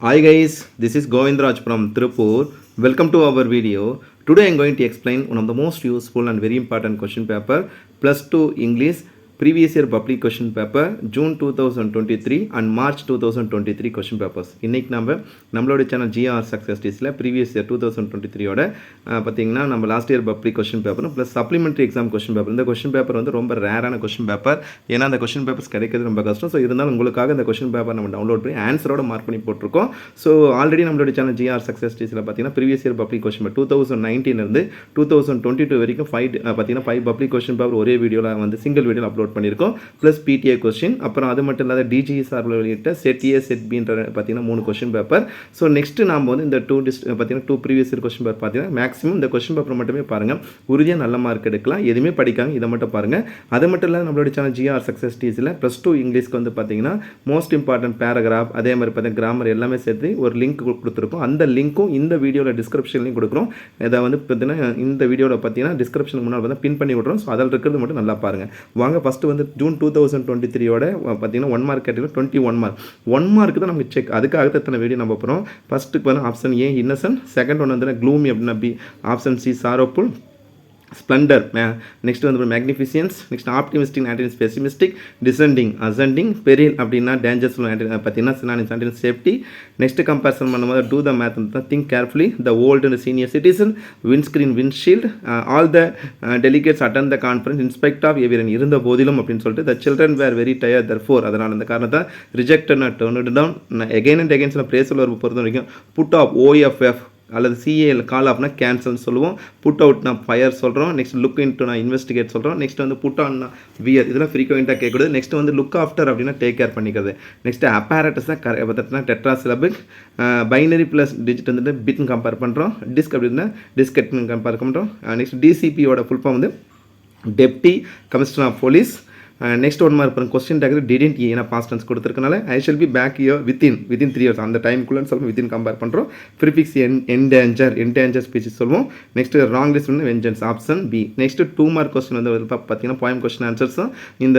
Hi guys, this is Govindraj from Tirupur. Welcome to our video. Today I am going to explain one of the most useful and very important question paper plus 2 English previous year public question paper June two thousand twenty three and March two thousand twenty three question papers இன்றைக்கி நம்ம நம்மளோட channel GR success டீஸில் previous year two thousand twenty த்ரீயோட பார்த்தீங்கன்னா நம்ம last year public question பேப்பரும் plus supplementary exam question paper இந்த question paper வந்து ரொம்ப ரேரான கொஷின் பேப்பர் ஏன்னா அந்த கொஷின் பேப்பர்ஸ் கிடைக்கிறது ரொம்ப கஷ்டம். ஸோ இருந்தாலும் உங்களுக்காக இந்த கொஷின் பேப்பர் நம்ம டவுன்லோட் பண்ணி ஆன்சரோட மார்க் பண்ணி போட்டிருக்கோம். ஸோ ஆல்ரெடி நம்மளோட சேனல் ஜிஆர் சக்ஸஸ் டீஸில் பார்த்தீங்கன்னா previous year public question paper two thousand நைன்டீன்லேருந்து two thousand twenty two வரைக்கும் ஃபைவ் பார்த்தீங்கன்னா ஃபைவ் பப்ளிக் கொஷின் பேப்பர் ஒரே வீடியோவில் வந்து சிங்கிள் வீடியோவில் அப்லோட் பண்ணியிருக்கோம். ப்ளஸ் பிடிஏ கொஸ்டின் அப்புறம் அது மட்டும் இல்லாத டிஜி சார்பில் வெளியிட்ட செட் ஏ செட் பின்ற பார்த்தீங்கன்னா மூணு கொஸ்டின் பேப்பர் ஸோ நெக்ஸ்ட் நாம் வந்து இந்த டூ டிஸ்ட் பார்த்தீங்கன்னா two previous year question paper பார்த்தீங்கன்னா மேக்ஸிமம் இந்த கொஸ்டின் பேப்பர் மட்டுமே பாருங்கள் உறுதியாக நல்ல மார்க் எடுக்கலாம். எதுவுமே படிக்காங்க இதை மட்டும் பாருங்கள் அது மட்டும் இல்லாத நம்மளோட சேனல் ஜிஆர் சக்ஸஸ் டீஸில் ப்ளஸ் டூ இங்கிலீஷ்க்கு வந்து பார்த்தீங்கன்னா மோஸ்ட் இம்பார்ட்டன்ட் பேராகிராஃப் அதே மாதிரி பார்த்தீங்கன்னா கிராமர் எல்லாமே சேர்த்து ஒரு லிங்க் கொடுத்துருக்கோம். அந்த லிங்க்கும் இந்த வீடியோவில் டிஸ்கிரிப்ஷன்லையும் கொடுக்குறோம். இதை வந்து பார்த்தீங்கன்னா இந்த வீடியோவில் பார்த்தீங்கன்னா டிஸ்கிரிப்ஷனுக்கு முன்னால் வந்து பின் பண்ணி விட்றோம் ஸோ அதில் இருக்கிறது மட்டும் நல்லா பாருங்கள் வாங்க ஃபஸ்ட்டு வந்து ஜூன் டூ தௌசண்ட் டுவெண்ட்டி த்ரீயோட பார்த்தீங்கன்னா one mark category twenty one mark one mark தான் நமக்கு செக் அதுக்காக தான் இத்தனை வீடியோ நம்ம போகிறோம் ஃபஸ்ட்டுக்கு வந்து option A innocent second one வந்து க்ளூமி அப்படின்னா B option C sorrowful splendour next வந்து magnificence next optimistic antonyms pessimistic descending ascending peril அப்படின்னா டேஞ்சர்ஸ் பார்த்தீங்கன்னா synonyms antonyms safety next comparison பண்ணும்போது do the math think carefully the old and senior citizen windscreen windshield all the delegates attend the conference in spite of எவிரன் இருந்த போதிலும் அப்படின்னு சொல்லிட்டு the children were very tired therefore அதனால் அந்த காரணத்தை reject நான் turn down again and against proposal ஒரு பொறுத்த வரைக்கும் புட் ஆஃப் ஓஎஃப்எஃப் அல்லது சிஏஎல் கால் ஆஃப்னா கேன்சல்னு சொல்லுவோம். புட் அவுட்னா ஃபயர் சொல்கிறோம் நெக்ஸ்ட் லுக் இன்ட்டு நான் இன்வெஸ்டிகேட் சொல்கிறோம் நெக்ஸ்ட் வந்து புட் ஆன்னா வியர் இதெல்லாம் ஃப்ரீக்வெண்ட்டாக கேட்கக்கூடாது. நெக்ஸ்ட் வந்து லுக் ஆஃப்டர் அப்படின்னா டேக் கேர் பண்ணிக்கிறது. நெக்ஸ்ட் அப்பாரட்டஸ் தான் கரெக்ட் பார்த்தீங்கன்னா tetra syllabic binary plus digit வந்துட்டு பிட்னு கம்பேர் பண்ணுறோம் டிஸ்க் அப்படின்னா டிஸ்கெட்னு கம்பேர் பண்ணுறோம் நெக்ஸ்ட் டிசிபியோட ஃபுல் ஃபார்ம் வந்து deputy commissioner of police next one mark பாருங்க. கொஸ்டின் டேக் டிடென்ட் ஏன்னா past tense கொடுத்துருக்கனால I shall be back year within within three years அந்த டைம்குள்ளே சொல்லுவோம் வித்தின் கம்பேர் பண்ணுறோம் prefix en endanger endanger speeches சொல்லுவோம். Next wrong list வந்து vengeance option B next two mark question வந்து பார்த்தீங்கன்னா point question ஆன்சர்ஸும் இந்த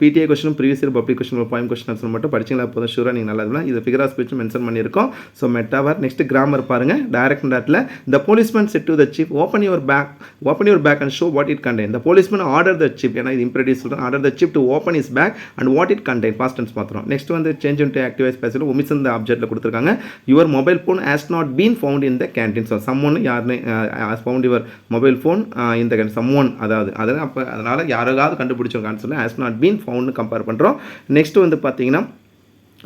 PTA question previous year public question point question answer மட்டும் படிச்சிங்களா? போதும் ஷூராக நீங்கள் நல்லா இருக்கலாம் இது ஃபிகர் ஆஃப் ஸ்பீச் மென்ஷன் பண்ணியிருக்கோம். ஸோ மெட்டாவார் நெக்ஸ்ட் கிராமர் பாருங்கள் direct டாட்டில் the policeman said to the thief open your bag open your bag and show what it contain the policeman order the thief ஏன்னா இது imperative சொல்கிறேன் order the thief to open is bag and what it contain past tense பார்த்துறோம் next வந்து change into active voice பேசல omission இந்த ஆப்ஜெக்ட்டில் கொடுத்துருக்காங்க. Your mobile phone has not been found in the canteen so someone யாருன்னு found your mobile phone இந்த can one அதாவது அதனால் அப்போ அதனால் யாராவது கண்டுபிடிச்சிருக்கான்னு சொல்லி ஹேஸ் நாட் பீன் ஃபவுண்ட்னு கம்பேர் பண்ணுறோம் நெக்ஸ்ட் வந்து பார்த்தீங்கன்னா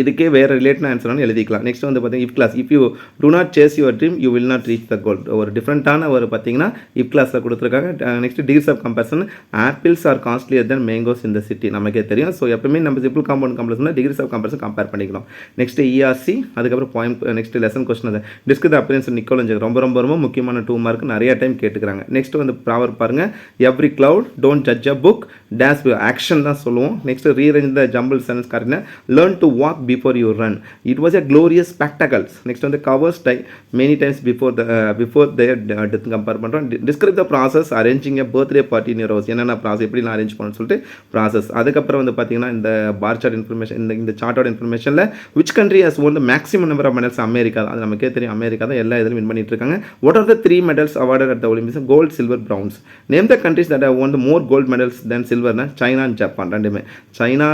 இதுக்கே வேறு ரிலேட்டட் ஆன்சர்னு எழுதிக்கலாம். நெக்ஸ்ட் வந்து பார்த்தீங்கன்னா if clause if you do not chase your dream you will not reach the goal ஒரு டிஃப்ரெண்ட்டான ஒரு பார்த்தீங்கன்னா இஃப் கிளாஸில் கொடுத்துருக்காங்க. Next degrees of comparison apples are costlier then mangoes இந்த சிட்டி நமக்கே தெரியும். ஸோ எப்பவுமே நம்ம simple compound comparison degrees of comparison compare பண்ணிக்கலாம். நெக்ஸ்ட் இஆர்சி அதுக்கப்புறம் பாயிண்ட் நெக்ஸ்ட் லெசன் கொஸ்டின் அது. டிஸ்க் த அப்பியன்ஸ் நிக்கோலஞ்சு ரொம்ப ரொம்ப ரொம்ப முக்கியமான டூ மார்க் நிறைய டைம் கேட்டுக்கிறாங்க. நெக்ஸ்ட் வந்து ப்ராவர் பாருங்கள் every cloud don't judge a book days action தான் சொல்லுவோம். Next rearrange the jumble sense கரெக்டாக learn to walk before you run it was a glorious spectacles next வந்து cowards die many times before the before their death compare பண்ணுறோம் describe the process arranging a birthday party near house என்னென்ன process எப்படி நான் arrange பண்ணணும்னு சொல்லிட்டு process அதுக்கப்புறம் வந்து பார்த்தீங்கன்னா இந்த பார் சார்ட் இன்ஃபர்மேஷன் இந்த இந்த சார்ட்டோட இன்ஃபர்மேஷனில் which country has won the maximum number of medals America. அது நமக்கே தெரியும். அமெரிக்கா தான் எல்லா இதிலும் வின் பண்ணிட்டு இருக்காங்க. What are the three medals awarded at the Olympics gold silver bronze name the countries that won the more gold medals then சில்வர்னா China and Japan ரெண்டுமே. China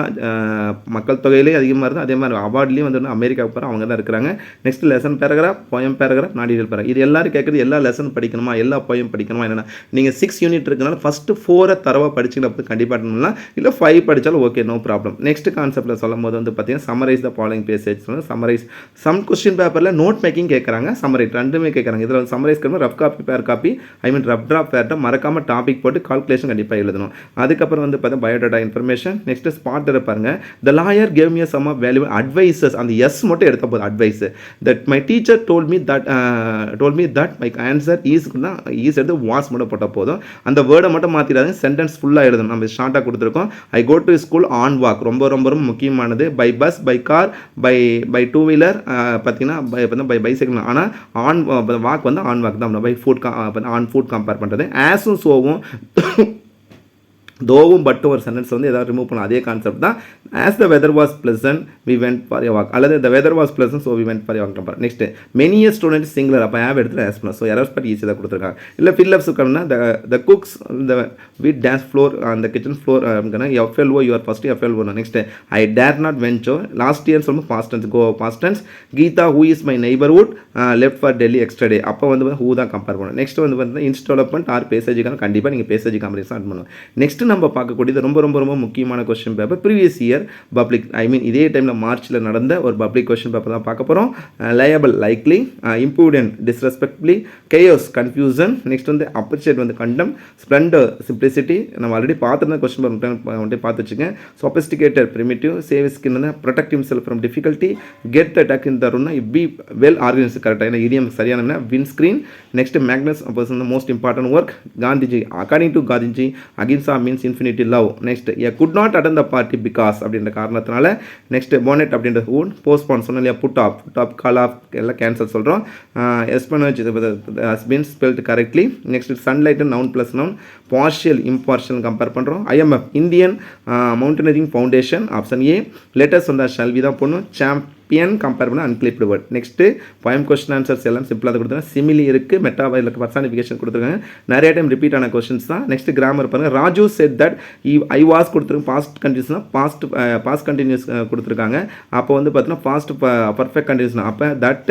மக்கள் தொகையிலே அதிகமாக இருந்தால் அதே மாதிரி அவார்ட்லேயும் வந்து அமெரிக்காவுக்கு போகிற அவங்க தான் இருக்கிறாங்க. Next lesson paragraph poem paragraph நாடிகள் பேரா இது எல்லாரும் கேட்குறது எல்லா லெசன் படிக்கணுமா? எல்லா போயம் படிக்கணுமா? என்னென்னா நீங்கள் சிக்ஸ் யூனிட் இருக்கனால ஃபஸ்ட்டு ஃபோரை தரவாக படிச்சிங்கன்னா அப்போ கண்டிப்பாக பண்ணலாம். இல்லை ஃபைவ் படித்தாலும் ஓகே நோ ப்ராப்ளம் நெக்ஸ்ட் கான்செப்ட்டில் சொல்லும் போது வந்து பார்த்தீங்கன்னா summarise the following passage summarise some question பேப்பரில் நோட் மேக்கிங் கேட்குறாங்க சமரைட் ரெண்டுமே கேட்குறாங்க இதில் வந்து சமரைஸ் பண்ணணும் rough copy fair copy I mean rough draft பேர்ட்டை மறக்காமல் டாபிக் போட்டு கால்குலேஷன் கண்டிப்பாக எழுதணும். அதுக்கப்புறம் வந்து பார்த்தீங்கன்னா பயோடேட்டா இன்ஃபர்மேஷன் நெக்ஸ்ட் ஸ்பாட் பாருங்க. The lawyer gave me some of value advices அந்த எஸ் மட்டும் எடுத்த போதும் advice that my teacher told me that told me that my answer ஈஸ்க்குன்னா is எடுத்து வாஸ் மட்டும் போட்டால் போதும். அந்த வேர்டை மட்டும் மாற்றிடாது சென்டென்ஸ் ஃபுல்லாக எழுதணும். நம்ம ஷார்ட்டாக கொடுத்துருக்கோம். I go to school on walk ரொம்ப ரொம்ப ரொம்ப முக்கியமானது. By bus by car by by two wheeler பார்த்தீங்கன்னா பை பை பைசைக்கிள் ஆனால் ஆன் வாக் வந்து ஆன் uh, வாக் தான். By foot on foot compare பண்ணுறது ஆஸும் சோவும் தோவும் பட்டும் ஒரு சென்டென்ஸ் வந்து ஏதாவது ரிமூவ் பண்ணலாம். அதே கான்செப்ட் தான். As the weather was pleasant we went for a walk அல்லது the weather was pleasant so we went for a walk number. Next many a students singular அப்போ ஆப் எடுத்து ஆஸ் பண்ணலாம். ஸோ எரர்ஸ் பட் ஈஸியாக கொடுத்துருக்காங்க. இல்லை fill-ups இருக்கணும்னா த த cooks இந்த வீட் டேஸ் ஃப்ளோர் அந்த kitchen floor F L O your F L F L O next I dare not venture last year சொல்லும்போது past tense go past tense Geetha who is my neighbourhood left for Delhi extra day அப்போ வந்து who தான் compare பண்ணணும். Next வந்து பார்த்தீங்கன்னா inst R பேசேஜுக்கான கண்டிப்பாக நீங்கள் பேசேஜ் காம்படிஷன் ஆட் பண்ணுவோம் நெக்ஸ்ட் நம்ம பார்க்கக்கூடியது ரொம்ப ரொம்ப ரொம்ப முக்கியமான question paper previous year public I mean இதே டைமில் மார்ச்சில் நடந்த ஒரு பப்ளிக் கொஸ்டின் பேப்பர் தான் பார்க்க போகிறோம் liable likely imprudent disrespectfully chaos confusion next வந்து அப்ரிஷியேட் வந்து கண்டம் ஸ்ப்ளெண்டர் சிம்பிளிசிட்டி நம்ம ஆல்ரெடி பார்த்துருந்த கொஸ்டின் பேப்பர் வந்துட்டு பார்த்து வச்சுங்க sophisticated primitive save skin protect himself from difficulty get the duck in தருன்னா be well organise கரெக்டாக ஏன்னா இடியம் சரியான win screen next Magnus person most important work Gandhiji according to Gandhiji ahimsa means infinity love next a good not attend the party because அப்படின்ற காரணத்தினால next போனட் அப்படின்ற ஊன் postpone சொன்னோம் இல்லையா? Put off put off call off எல்லாம் cancel சொல்கிறோம் எஸ்பனோச் has been spelt correctly next sunlight noun plus noun partial impartial compare பண்ணுறோம் IMF Indian mountaineering foundation option A latest வந்தால் ஷல்வி தான் போடணும். பிஎன் கம்பேர் பண்ண unclipped word next poem question answers எல்லாம் சிம்பிளாக தான் கொடுத்துருக்காங்க. சிமிலி இருக்குது மெட்டா பர்சானிஃபிகேஷன் கொடுத்துருக்காங்க. நிறைய டைம் ரிப்பீட் ஆன கொஸ்டின்ஸ் தான். நெக்ஸ்ட் கிராமர் பாருங்கள் Raju said that I was கொடுத்துருங்க பாஸ்ட் கண்டினியூஸ்னா பாஸ்ட் பாஸ்ட் கண்டினியூஸ் கொடுத்துருக்காங்க. அப்போ வந்து பார்த்தீங்கன்னா பாஸ்ட் பர்ஃபெக்ட் கண்டினியூஸ் அப்போ that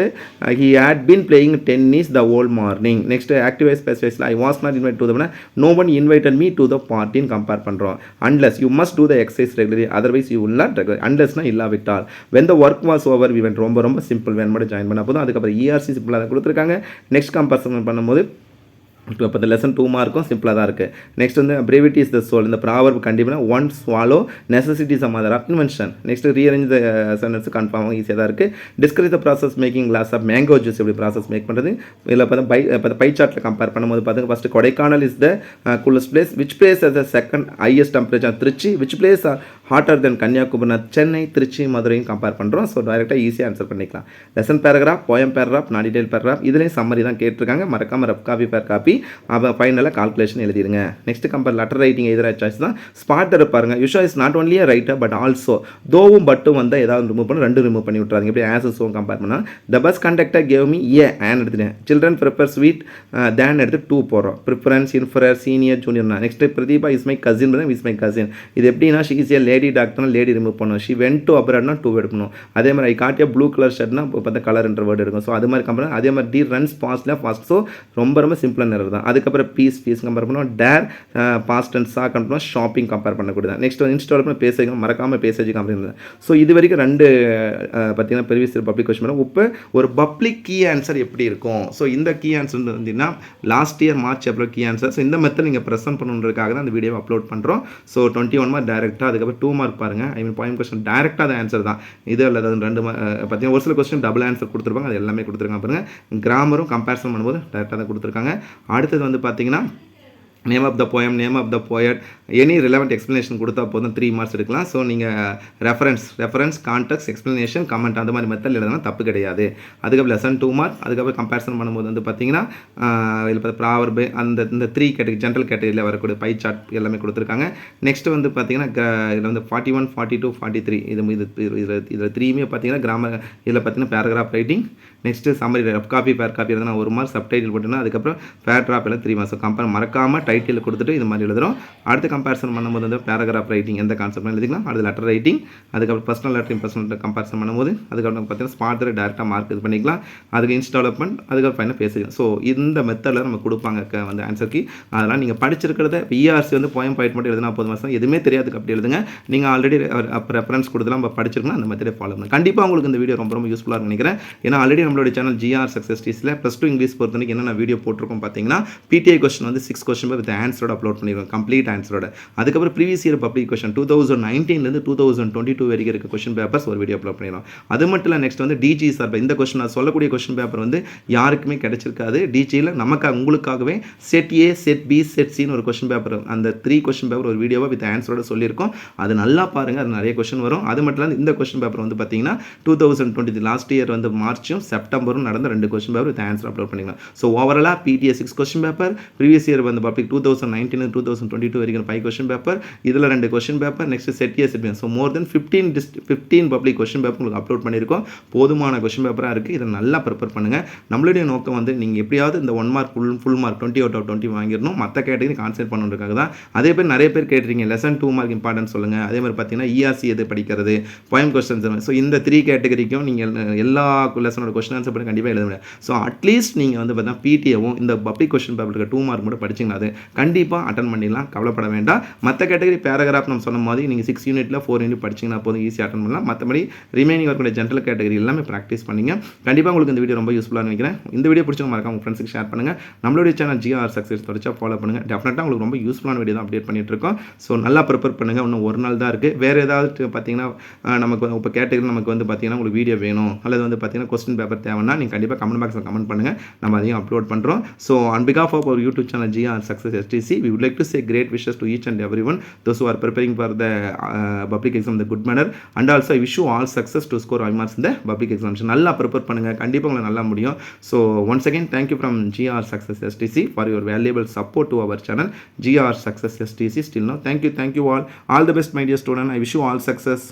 he had been playing tennis the whole morning next active voice ஸ்பெசிஃபைஸில் I was not invite to தம்னா no one invited me to the பார்ட்டின்னு compare பண்ணுறோம் unless you must do the exercise regularly otherwise you உள்ள அன்லஸ்னால் இல்லாவிட்டால். When the work was over இவன் ரொம்ப ரொம்ப simple van மட்டும் join பண்ண போதும். அதுக்கப்புறம் இஆர்சி சிம்பிளாக கொடுத்துருக்காங்க. நெக்ஸ்ட் கம்பேரிசன் பண்ணும்போது இப்போ இந்த லெசன் டூ மார்க்கும் சிம்பிளாக தான் இருக்குது நெக்ஸ்ட் வந்து பிரேவிட்டி இஸ் த சோல் இந்த ப்ராவர்ப் கண்டிப்பாக one swallow necessity some other invention next rearrange the sentence கன்ஃபார்மாக ஈஸியாக தான் இருக்குது describe the process making glass of mango juice எப்படி ப்ராசஸ் மேக் பண்ணுறது இதில் பார்த்தா பை இப்போ பை சார்ட்டில் கம்பேர் பண்ணும்போது பார்த்துங்க first Kodaikanal is the coolest place which place has the second highest temperature Trichy. Which place hotter than Kanyakumari? Chennai Trichy மதுரையும் compare பண்ணுறோம் so டைரெக்டாக ஈஸியாக ஆன்சர் பண்ணிக்கலாம். Lesson paragraph poem paragraph non detail paragraph இதுலேயும் summary தான் கேட்டிருக்காங்க. மறக்காமல் rough copy fair copy அப்போ ஃபைனலாக கால்குலேஷன் எழுதிடுங்க. நெக்ஸ்ட் கம்பேர் லெட்டர் ரைட்டிங் எதிராக சாய்ஸ் தான் ஸ்பாட்டர் பாருங்க. Usha is not only writer but also தோவும் பட்டும் வந்து ஏதாவது ரிமூவ் பண்ணி ரெண்டு ரிமூவ் பண்ணி விட்றாங்க எப்படி ஆசஸும் கம்பேர் பண்ணால் the bus conductor gave me a an எடுத்துட்டேன். சில்ட்ரன் ப்ரிப்பர் ஸ்வீட் தேன் எடுத்து டூ போகிறோம் preference inferior senior ஜூனியர்னா next Pratibha is my cousin is my cousin இது எப்படின்னா ஷி இஸ் ஏ லேடி டாக்டர்னா லேடி ரிமூவ் பண்ணணும் ஷி வென் டு அப்ராட்னா to எடுக்கணும். அதே மாதிரி ஐ காட்டிய ப்ளூ கலர் ஷர்ட்னா இப்போ பார்த்தா கலர்ன்ற வேர்டு இருக்கும் ஸோ அது மாதிரி கம்பெனி அதே மாதிரி டி ரன்ஸ் பாஸ்ட்ல ஃபாஸ்ட் ஸோ ரொம்ப ரொம்ப சிம்பிளான நேரம் தான் அதுக்கப்புறம் பீஸ் பீஸ் கம்பேர் பண்ணுவோம். Dare fast and saw compare shopping compare பண்ணக்கூடியது நெக்ஸ்ட் வந்து இன்ஸ்டால் பண்ண பேசுங்க மறக்காம பேசேஜ் கம்பேர் ஸோ இது வரைக்கும் ரெண்டு பார்த்தீங்கன்னா ப்ரீவியஸ் பப்ளிக் கொஸ்டின் பண்ணுவோம் இப்போ ஒரு பப்ளிக் கீ ஆன்சர் எப்படி இருக்கும்? ஸோ இந்த கீ ஆன்சர் வந்தீங்கன்னா லாஸ்ட் இயர் மார்ச் அப்புறம் கீ ஆன்சர் ஸோ இந்த மெத்தட் நீங்கள் ப்ரெசென்ட் பண்ணுறதுக்காக தான் அந்த வீடியோ அப்லோட் பண்ணுறோம் ஸோ டுவெண்ட்டி ஒன் மார்க் டேரெக்டாக அதுக்கப்புறம் டூ மார்க் பாருங்கள் ஐ மீன் பாயிண்ட் கொஸ்டின் டேரெக்டாக அது ஆன்சர் தான். இது அல்லது ரெண்டு பார்த்தீங்கன்னா ஒரு சில கொஸ்டின் டபுள் ஆன்சர் கொடுத்துருப்பாங்க. அது எல்லாமே கொடுத்துருக்காங்க பாருங்கள் கிராமரும் கம்பேரிசன் பண்ணும்போது டேரெக்டாக தான் கொடுத்துருக்காங்க. அடுத்தது வந்து பார்த்தீங்கன்னா name of the poem name of the poet any relevant explanation கொடுத்தா போதும். த்ரீ மார்க்ஸ் எடுக்கலாம். ஸோ நீங்கள் reference reference context explanation comment அந்த மாதிரி மெத்தட் எழுதுனா தப்பு கிடையாது. அதுக்கப்புறம் லெசன் டூ மார்க் அதுக்கப்புறம் கம்பேரிசன் பண்ணும்போது வந்து பார்த்தீங்கன்னா இதில் பார்த்து ப்ராவர்பு அந்த இந்த த்ரீ கேட்டகரி ஜென்ரல் கேட்டகரியில் வரக்கூடிய பை சார்ட் எல்லாமே கொடுத்துருக்காங்க. நெக்ஸ்ட் வந்து பார்த்தீங்கன்னா இதில் வந்து forty one forty two forty three இது இது இதில் இதில் த்ரீயுமே பார்த்தீங்கன்னா கிராமர் இதில் பார்த்தீங்கன்னா paragraph writing next summary rough copy fair copy எழுதுனா ஒரு மார்க் சப்டைட்டில் போட்டுன்னா அதுக்கப்புறம் பேராகிராஃப் எல்லாம் த்ரீ மார்க்ஸ் கம்பேர் மறக்காமல் டைட்டில் கொடுத்துட்டு இது மாதிரி எழுதுறோம். அடுத்து கம்பேரிசன் பண்ணும்போது வந்து பேராகிராஃப் ரைட்டிங் எந்த கான்செப்ட் எழுதிக்கலாம். அடுத்து லெட்டர் ரைட்டிங் அதுக்கப்புறம் பர்சனல் லெட்டரிங் பர்சனல் கம்பேரிசன் பண்ணும்போது அதுக்கப்புறம் பார்த்தீங்கன்னா ஸ்பாட் டேரெக்டாக மார்க் இது பண்ணிக்கலாம். அதுக்கு இன்ஸ்ட் டெவலப்மெண்ட் அதுக்கப்புறம் ஃபைனல் பேசிக்கலாம் ஸோ இந்த மெத்தடில் நம்ம கொடுப்பாங்க க- வந்து ஆன்சருக்கு அதனால் நீங்கள் படிச்சிருக்கிறத பிஆர்சி வந்து போயம் பாயிண்ட் மட்டும் எழுதினா போதும். மாதம் எதுவுமே தெரியாதுக்கு அப்படி எழுதுங்க. நீங்கள் ஆல்ரெடி ரெஃபரன்ஸ் கொடுத்துலாம் நம்ம படிச்சிருக்கணும். அந்த மெத்தடே ஃபாலோ பண்ணுங்க. கண்டிப்பாக உங்களுக்கு இந்த வீடியோ ரொம்ப ரொம்ப யூஸ்ஃபுல்லாக நினைக்கிறேன். ஏன்னா ஆல்ரெடி நம்மளோட சேனல் ஜிஆர் சக்ஸஸ் டீஸில் ப்ளஸ் டூ இங்கிலீஷ் பொறுத்த வரைக்கும் என்னென்ன வீடியோ போட்டிருக்கோம் பார்த்தீங்கன்னா பிடிஐ கொஸ்டின் வந்து சிக்ஸ் கொஸ்டின் வித் ஆன்சரோட அப்லோட் பண்ணியிருக்கோம் கம்ப்ளீட் ஆன்சரோட அதுக்கப்புறம் previous year public question two thousand நைன்டீன்லேருந்து two thousand twenty two வரைக்கும் இருக்க கொஸ்டின் பேப்பர்ஸ் ஒரு வீடியோ அப்லோட் பண்ணிடுவோம் அது மட்டும் இல்லை நெக்ஸ்ட் வந்து டிஜி சார் இந்த கொஸ்டின் நான் சொல்லக்கூடிய கொஷின் பேப்பர் வந்து யாருக்குமே கிடைச்சிருக்காது. டிஜியில் நமக்காக உங்களுக்காகவே set A set B set சின்னு ஒரு கொஸ்டின் பேப்பர் அந்த த்ரீ கொஸ்டின் பேப்பர் ஒரு வீடியோவாக வித் ஆன்சரோட சொல்லியிருக்கோம். அது நல்லா பாருங்கள் அது நிறைய கொஸ்டின் வரும். அது மட்டும் இல்லாமல் இந்த கொஸ்டின் பேப்பர் வந்து பார்த்தீங்கன்னா two thousand twenty last year வந்து மார்ச்சும் செப்டம்பரும் நடந்த ரெண்டு question paper with answer upload பண்ணிக்கலாம் ஸோ ஓவராலாக P T S six question paper previous year வந்து public two thousand nineteen two thousand twenty two வரைக்கும் ஃபைவ் கொஸ்டின் பேப்பர் இதில் ரெண்டு question paper next set year set so more then fifteen டிஸ்ட் fifteen public question paper உங்களுக்கு upload பண்ணியிருக்கோம். போதுமான question பேப்பராக இருக்குது இதை நல்லா ப்ரிப்பேர் பண்ணுங்கள் நம்மளுடைய நோக்கம் வந்து நீங்கள் எப்படியாவது இந்த one mark full full mark twenty out of twenty வாங்கிடணும். மற்ற கேட்டகரி கான்சென்ட் பண்ணுறதுக்காக தான். அதே பேர் நிறைய பேர் கேட்டிருக்கீங்க லெசன் டூ மார்க் இம்பார்ட்டன்ஸ் சொல்லுங்கள் அதே மாதிரி பார்த்தீங்கன்னா இஆர்சி எது படிக்கிறது? பாயிண்ட் கொஸ்டின்ஸ் ஸோ இந்த த்ரீ கேட்டகரிக்கும் நீங்கள் எல்லா லெசனோட கொஸ்டின் ஆன்சர் பண்ணி கண்டிப்பாக எழுத முடியாது. ஸோ அட்லீஸ்ட் நீங்கள் வந்து பார்த்தீங்கன்னா பிடிஏவும் இந்த பப்ளிக் கொஸ்டின் பேப்பருக்கு டூ மார்க் மட்டும் படிச்சிங்கன்னா அது கண்டிப்பாக அட்டன் பண்ணிடலாம். கவலைப்பட வேண்டாம். மற்ற கேட்டகரி பேராகிராஃப் நம்ம சொன்ன மாதிரி நீங்கள் சிக்ஸ் யூனிட்டில் ஃபோர் யூனிட் படிச்சிங்கன்னா போதும் ஈஸியாக அட்டன் பண்ணலாம். மற்றபடி ரிமைனிங் வரக்கூடிய ஜென்ரல் கேட்டகரி எல்லாமே ப்ராக்டிஸ் பண்ணிங்க. கண்டிப்பாக உங்களுக்கு இந்த வீடியோ ரொம்ப யூஸ்ஃபுல்லாக நினைக்கிறேன். இந்த வீடியோ பிடிச்சவங்க மறக்காம உங்கள் ஃப்ரெண்ட்ஸுக்கு ஷேர் பண்ணுங்கள் நம்மளுடைய சேனல் ஜிஆர் சக்ஸஸ் தொடச்சா ஃபாலோ பண்ணுங்கள் டெஃபினட்டாக உங்களுக்கு ரொம்ப யூஸ்ஃபுல்லான வீடியோ தான் அப்டேட் பண்ணிட்டு இருக்கோம். ஸோ நல்லா ப்ரிப்பேர் பண்ணுங்கள் இன்னும் ஒரு நாள் தான் இருக்குது வேறு ஏதாவது பார்த்தீங்கன்னா நமக்கு இப்போ கேட்டகரி நமக்கு வந்து பார்த்தீங்கன்னா உங்களுக்கு வீடியோ வேணும். அல்லது வந்து பார்த்தீங்கன்னா கொஸ்டின் பேப்பர் தேவைன்னா நீங்கள் கண்டிப்பாக கமெண்ட் பாக்ஸில் கமெண்ட் பண்ணுங்கள் நம்ம அதையும் அப்லோட் பண்ணுறோம் so on behalf of YouTube channel channel GR success STC, we would like to say great wishes to each and everyone, those who are preparing for the uh, public exam in the good manner, and also I wish you all success to score high marks in the public examination. நல்லா prepare பண்ணுங்கள் கண்டிப்பாக உங்களை நல்லா முடியும் so once again thank you from G R success S T C for your valuable support to our channel G R success S T C still no thank you thank you all all the best my dear student I wish you all success